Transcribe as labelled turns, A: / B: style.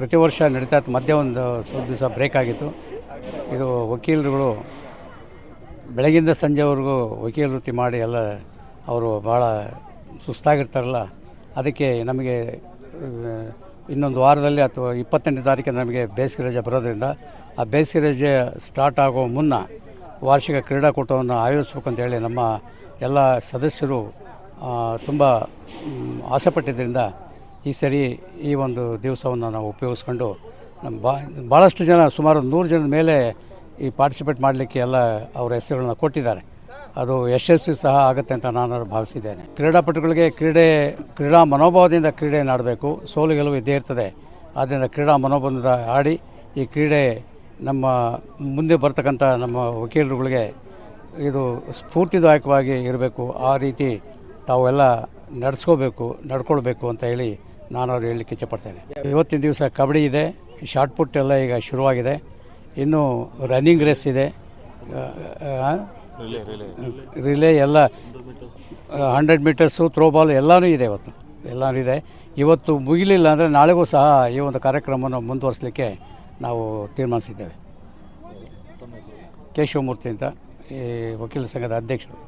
A: ಪ್ರತಿ ವರ್ಷ ನಡೀತಾ ಇತ್ತು. ಮಧ್ಯೆ ಒಂದು ಸ್ವಲ್ಪ ದಿವಸ ಬ್ರೇಕ್ ಆಗಿತ್ತು. ಇದು ವಕೀಲರುಗಳು ಬೆಳಗಿಂದ ಸಂಜೆವರೆಗೂ ವಕೀಲ ವೃತ್ತಿ ಮಾಡಿ ಎಲ್ಲ ಅವರು ಭಾಳ ಸುಸ್ತಾಗಿರ್ತಾರಲ್ಲ, ಅದಕ್ಕೆ ನಮಗೆ ಇನ್ನೊಂದು ವಾರದಲ್ಲಿ ಅಥವಾ ಇಪ್ಪತ್ತೆಂಟನೇ ತಾರೀಕು ನಮಗೆ ಬೇಸಿಗೆ ರಜೆ ಬರೋದ್ರಿಂದ ಆ ಬೇಸಿಗೆ ರಜೆ ಸ್ಟಾರ್ಟ್ ಆಗೋ ಮುನ್ನ ವಾರ್ಷಿಕ ಕ್ರೀಡಾಕೂಟವನ್ನು ಆಯೋಜಿಸ್ಬೇಕಂತ ಹೇಳಿ ನಮ್ಮ ಎಲ್ಲ ಸದಸ್ಯರು ತುಂಬ ಆಸೆಪಟ್ಟಿದ್ದರಿಂದ ಈ ಸರಿ ಈ ಒಂದು ದಿವಸವನ್ನು ನಾವು ಉಪಯೋಗಿಸ್ಕೊಂಡು ನಮ್ಮ ಬಾ ಭಾಳಷ್ಟು ಜನ ಸುಮಾರು ನೂರು ಜನದ ಮೇಲೆ ಈ ಪಾರ್ಟಿಸಿಪೇಟ್ ಮಾಡಲಿಕ್ಕೆ ಎಲ್ಲ ಅವರ ಹೆಸರುಗಳನ್ನ ಕೊಟ್ಟಿದ್ದಾರೆ. ಅದು ಯಶಸ್ವಿ ಸಹ ಆಗುತ್ತೆ ಅಂತ ನಾನು ಭಾವಿಸಿದ್ದೇನೆ. ಕ್ರೀಡಾಪಟುಗಳಿಗೆ ಕ್ರೀಡೆ, ಕ್ರೀಡಾ ಮನೋಭಾವದಿಂದ ಕ್ರೀಡೆ ಆಡಬೇಕು. ಸೋಲು ಗೆಲುವು ಇದ್ದೇ ಇರ್ತದೆ. ಆದ್ದರಿಂದ ಕ್ರೀಡಾ ಮನೋಭಾವದಿಂದ ಆಡಿ ಈ ಕ್ರೀಡೆ ನಮ್ಮ ಮುಂದೆ ಬರ್ತಕ್ಕಂಥ ನಮ್ಮ ವಕೀಲರುಗಳಿಗೆ ಇದು ಸ್ಫೂರ್ತಿದಾಯಕವಾಗಿ ಇರಬೇಕು. ಆ ರೀತಿ ತಾವೆಲ್ಲ ನಡೆಸ್ಕೋಬೇಕು, ನಡ್ಕೊಳ್ಬೇಕು ಅಂತ ಹೇಳಿ ನಾನು ಅವ್ರು ಹೇಳಲಿಕ್ಕೆ ಇಚ್ಛಪಡ್ತೇನೆ ಇವತ್ತಿನ ದಿವಸ ಕಬಡ್ಡಿ ಇದೆ ಶಾರ್ಟ್ ಪುಟ್ ಎಲ್ಲ ಈಗ ಶುರುವಾಗಿದೆ. ಇನ್ನು ರನ್ನಿಂಗ್ ರೇಸ್ ಇದೆ. ರಿಲೇ ಎಲ್ಲ ಹಂಡ್ರೆಡ್ ಮೀಟರ್ಸು ಥ್ರೋಬಾಲ್ ಎಲ್ಲನೂ ಇದೆ ಇವತ್ತು. ಎಲ್ಲನೂ ಇದೆ. ಇವತ್ತು ಮುಗಿಲಿಲ್ಲ ಅಂದರೆ ನಾಳೆಗೂ ಸಹ ಈ ಒಂದು ಕಾರ್ಯಕ್ರಮವನ್ನು ಮುಂದುವರಿಸಲಿಕ್ಕೆ ನಾವು ತೀರ್ಮಾನಿಸಿದ್ದೇವೆ. ಕೇಶವಮೂರ್ತಿ ಅಂತ ಈ ವಕೀಲ ಸಂಘದ ಅಧ್ಯಕ್ಷರು.